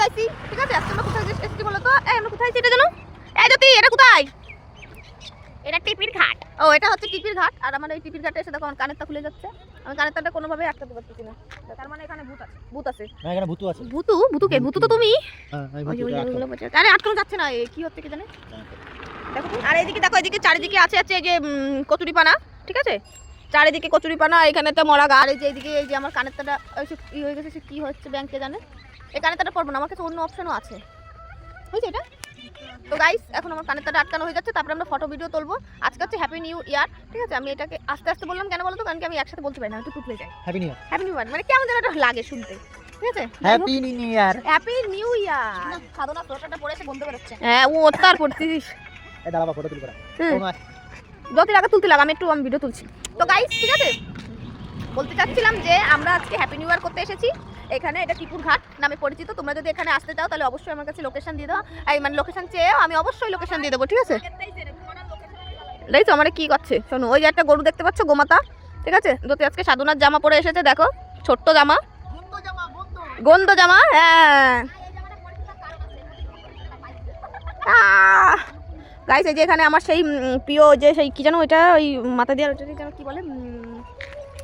ঘুরতে আসি ঠিক আছে আজকে আমরা কোথায় এসেছি বলো তো? এই আমরা কোথায় আছি এটা জানো? এই জ্যোতি এটা কোথায়? এটা টিপির ঘাট। ও এটা হচ্ছে টিপির ঘাট। আর আমার এই টিপির ঘাটে এসে দেখো আমার কানেরটা খুলে যাচ্ছে। আমি কানেরটা কোনোভাবে আটকাতে পারতেছি না। তার মানে এখানে ভূত আছে। ভূত আছে। না এখানে ভূতু আছে। ভূতু? ভূতুকে ভূতু তো তুমি? হ্যাঁ। আরে আটকানো যাচ্ছে না কি হচ্ছে কি জানে? দেখো আর এইদিকে দেখো এদিকে চারিদিকে আছে আছে এই যে কচুরিপানা ঠিক আছে? চারিদিকে কচুরিপানা এখানে একটা মরা গা আর এই যে এইদিকে এই যে আমার ওই সে কি হয়ে গেছে সে কি হচ্ছে ব্যাংকে জানে? এই কানেরটা পড়ব না আমার কাছে অন্য অপশনও আছে। হয়েছে এটা? তো গাইস এখন আমার কানেরটা আটকানো হয়ে যাচ্ছে তারপরে আমরা ফটো ভিডিও তুলবো। আজকে হচ্ছে হ্যাপি নিউ ইয়ার ঠিক আছে? আমি এটাকে আস্তে আস্তে বললাম কেন বলতো? কারণ কি আমি একসাথে বলতে পারি না একটু টুকলে যাই happy new happy new year মানে কেমন যেন একটা লাগে শুনতে ঠিক আছে? Happy new year happy new year Sadhana সোয়েটারটা পরে এসে বন্ধ বেরোচ্ছে হ্যাঁ ও তার পড়ছিস এই দাঁড়াবা ফটো তুলবো হুম। মা আগে তুলতে লাগ, আমি একটু আমি ভিডিও তুলছি। তো গাইস ঠিক আছে? বলতে চাচ্ছিলাম যে আমরা আজকে হ্যাপি নিউ ইয়ার করতে এসেছি। এখানে এটা টিপুর ঘাট নামে পরিচিত। তোমরা যদি এখানে আসতে চাও, তাহলে অবশ্যই আমার কাছে লোকেশন দিয়ে দাও। এই মানে লোকেশন চেয়েও আমি অবশ্যই লোকেশন দিয়ে দেবো, ঠিক আছে? দেখছ আমার কী করছে? শোনো, ওই যে একটা গরু দেখতে পাচ্ছ, গোমাতা, ঠিক আছে? যদি আজকে সাধনার জামা পরে এসেছে, দেখো, ছোট্ট জামা। গন্ধ জামা হ্যাঁ। গাইস এই যে এখানে আমার সেই প্রিয় যে সেই কী জানো ওইটা, ওই মাথা দেওয়ার ওটা যেন কী বলে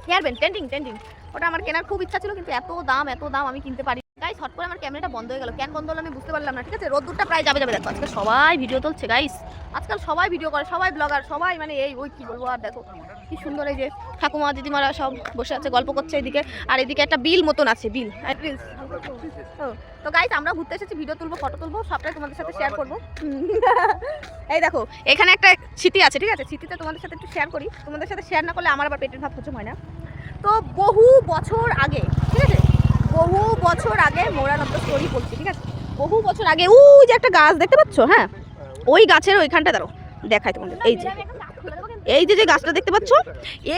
হেয়ার ব্যান্ড টেন্ডিং টেন্ডিং ওটা আমার কেনার খুব ইচ্ছা ছিল, কিন্তু এত দাম এত দাম আমি কিনতে পারি গাইস হট করে আমার ক্যামেরাটা বন্ধ হয়ে গেল। কেন বন্ধ হলো আমি বুঝতে পারলাম না, ঠিক আছে? রোদ্দুরটা প্রায় যাবে যাবে। দেখো আজকে সবাই ভিডিও তুলছে গাইস আজকাল সবাই ভিডিও করে, সবাই ব্লগার সবাই মানে এই, ওই কি বলব আর দেখো, কি সুন্দর এই যে ঠাকুমা, দিদিমারা সব বসে আছে, গল্প করছে এদিকে। আর এদিকে একটা বিল মতন আছে, বিল তো গাইস আমরা ঘুরতে এসেছি ভিডিও তুলবো ফটো তুলবো, সবটাই তোমাদের সাথে শেয়ার করব। এই দেখো, এখানে একটা স্মৃতি আছে, ঠিক আছে? স্মৃতিটা তোমাদের সাথে একটু শেয়ার করি। তোমাদের সাথে শেয়ার না করলে আমার আবার পেটের ভাত হজম হয় না। তো বহু বছর আগে, ঠিক আছে? বহু বছর আগে মোরান অফ স্টোরি বলছি ঠিক আছে? বহু বছর আগে ওই যে একটা গাছ দেখতে পাচ্ছ? হ্যাঁ? ওই গাছের ওইখানটা দাঁড়ো দেখাই তোমাদের। এই যে এই যে যে গাছটা দেখতে পাচ্ছ,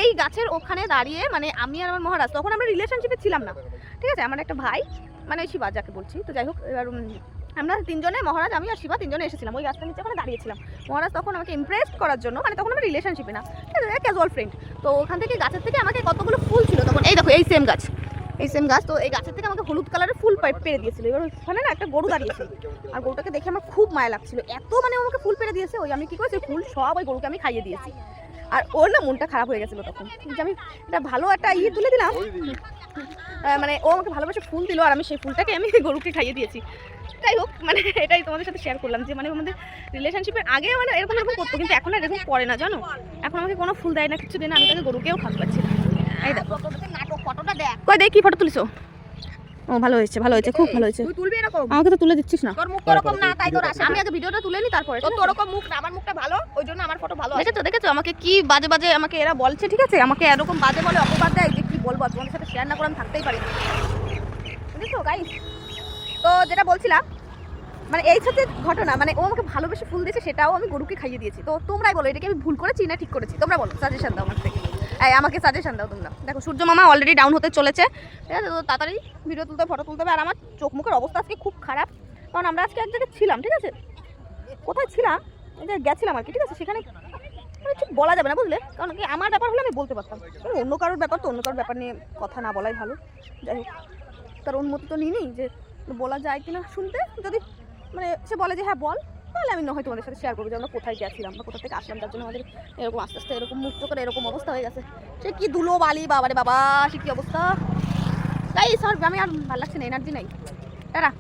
এই গাছের ওখানে দাঁড়িয়ে মানে আমি আর আমার মহারাজ, তখন আমরা রিলেশনশিপে ছিলাম না, ঠিক আছে? আমার একটা ভাই মানে ওই শিবা, যাকে বলছি। তো যাই হোক, এবার আমরা তিনজনে, মহারাজ, আমি আর শিবা তিনজনে এসেছিলাম, ওই গাছটার নিচে ওখানে দাঁড়িয়েছিলাম মহারাজ তখন আমাকে ইমপ্রেস করার জন্য মানে তখন আমরা রিলেশনশিপে না, ঠিক আছে? ক্যাজুয়াল ফ্রেন্ড তো ওখান থেকে গাছের থেকে আমাকে কতগুলো ফুল ছিল তখন, এই দেখো, এই সেম গাছ। এই সেম গাছ। তো এই গাছের থেকে আমাকে হলুদ কালারের ফুল পেরে দিয়েছিল। এবার ওখানে না একটা গরু দাঁড়িয়েছিল আর গরুটাকে দেখে আমার খুব মায়া লাগছিল। এত মানে আমাকে ফুল পেরে দিয়েছে। ওই আমি কী করেছি? ফুল সব ওই গরুকে আমি খাইয়ে দিয়েছি। আর ওর না মনটা খারাপ হয়ে গেছিল তখন। যে আমি একটা ভালো একটা ইয়ে তুলে দিলাম। মানে ও আমাকে ভালোবাসে ফুল দিল আর আমি সেই ফুলটাকে আমি গরুকে খাইয়ে দিয়েছি। যাই হোক মানে এটাই তোমাদের সাথে শেয়ার করলাম যে মানে আমাদের রিলেশনশিপের আগে মানে এরকম এরকম করতো, কিন্তু এখন আর এরকম করে না, জানো? এখন আমাকে কোনো ফুল দেয় না, কিছু দেয় না, আমি তাকে গরুকেও না। এই দেখো। ফটোটা দেখ। কই দেখ কি ফটো তুলিছো? ও ভালো হয়েছে ভালো হয়েছে খুব ভালো হয়েছে। তুই তুলবি এরকম? আমাকে তো তুলে দিচ্ছিস না। তোর মুখ ওরকম না তাই তোর আসে আমি আগে ভিডিওটা তুলে নি তারপরে। তোর তো ওরকম মুখ না আমার মুখটা ভালো ওই জন্য আমার ফটো ভালো আসে দেখেছ দেখেছ? আমাকে কি বাজে বাজে আমাকে এরা বলছে ঠিক আছে? আমাকে এরকম বাজে বলে অপবাদ দেয় যে কি বলব তোমাদের সাথে শেয়ার না করে আমি থাকতেই পারি না। বুঝেছ গাইস তো যেটা বলছিলাম মানে এই সাথে ঘটনা মানে ও আমাকে ভালোবেসে ফুল দিয়েছে সেটাও আমি গরুকে খাইয়ে দিয়েছি। তো তোমরাই বলো এটাকে আমি ভুল করেছি না ঠিক করেছি? তোমরা বলো সাজেশন দাও আমার থেকে। এই, আমাকে সাজেশন দাও তোমরা। দেখো, সূর্য মামা অলরেডি ডাউন হতে চলেছে। ঠিক আছে, তো তাড়াতাড়ি ভিডিও তুলতে ফটো তুলতে হবে। আর আমার চোখ মুখের অবস্থা আজকে খুব খারাপ। কারণ আমরা আজকে এক জায়গায় ছিলাম, ঠিক আছে? কোথায় ছিলাম? গেছিলাম আর কি, ঠিক আছে? সেখানে মানে ঠিক বলা যাবে না, বুঝলে? কারণ কি, আমার ব্যাপার হলে আমি বলতে পারতাম। অন্য কারোর ব্যাপার তো, অন্য কারোর ব্যাপার নিয়ে কথা না বলাই ভালো। যাই হোক, তার অনুমতি তো নিই যে বলা যায় কিনা শুনতে। যদি মানে সে বলে যে হ্যাঁ বল। তাহলে আমি না হয় তোমাদের সাথে শেয়ার করব যে আমরা কোথায় গেছিলাম বা কোথা থেকে আসলাম তার জন্য আমাদের এরকম আস্তে আস্তে এরকম মুক্ত করে এরকম অবস্থা হয়ে গেছে। সে কি দুলো বালি বাবারে বাবা, সে কি অবস্থা? তাই সব আমি আর ভালো লাগছে না এনার্জি নাই। তারা